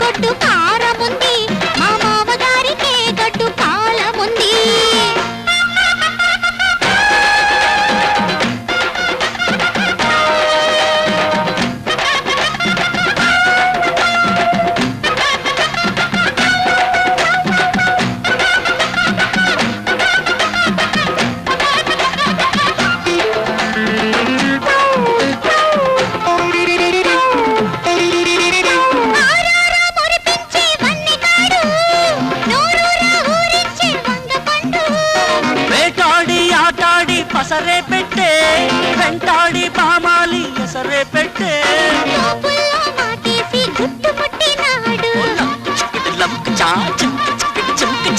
కొట్టు కారు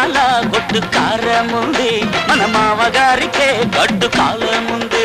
చాలా గొడ్డు కారముంది. మన మామగారికే గడ్డు కాలముందే.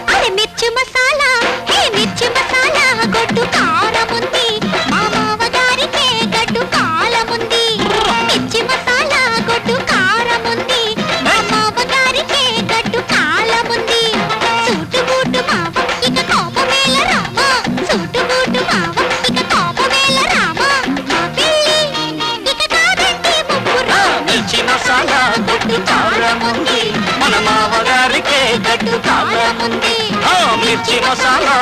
మిర్చి మసాలా